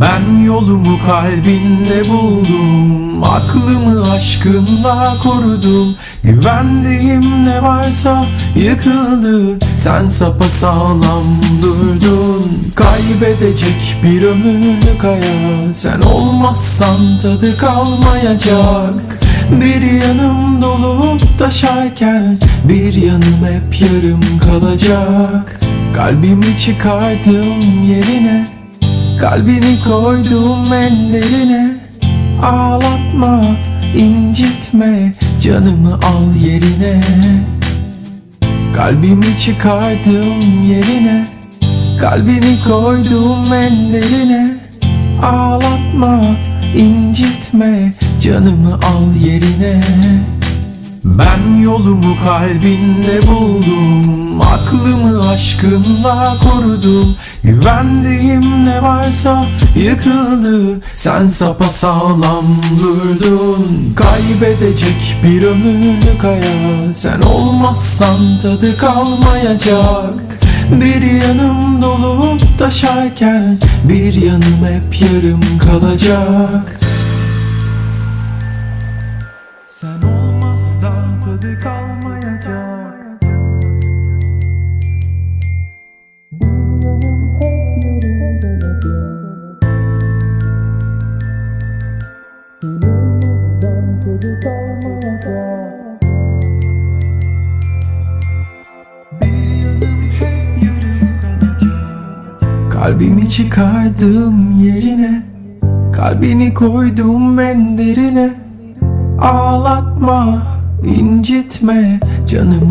Ben yolumu kalbinde buldum Aklımı aşkınla korudum. Güvendiğim ne varsa yıkıldı Sen sapasağlam durdun. Kaybedecek bir ömürlük hayat Sen olmazsan tadı kalmayacak. Bir yanım dolup taşarken Bir yanım hep yarım kalacak. Kalbimi çıkardım yerine Kalbini koydum ellerine. Ağlatma, incitme Canımı al yerine. Kalbimi çıkardım yerine. Kalbini koydum ellerine. Ağlatma, incitme Canımı al yerine. Ben yolumu kalbinde buldum. Aklımı aşkınla korudum Güvendiğim ne varsa yıkıldı. Sen sapasağlam durdun. Kaybedecek bir ömürlük hayat. Sen olmazsan tadı kalmayacak. Bir yanım dolup taşarken Bir yanım hep yarım kalacak Kalbimi çıkardım yerine Kalbini koydum en Ağlatma, incitme canımı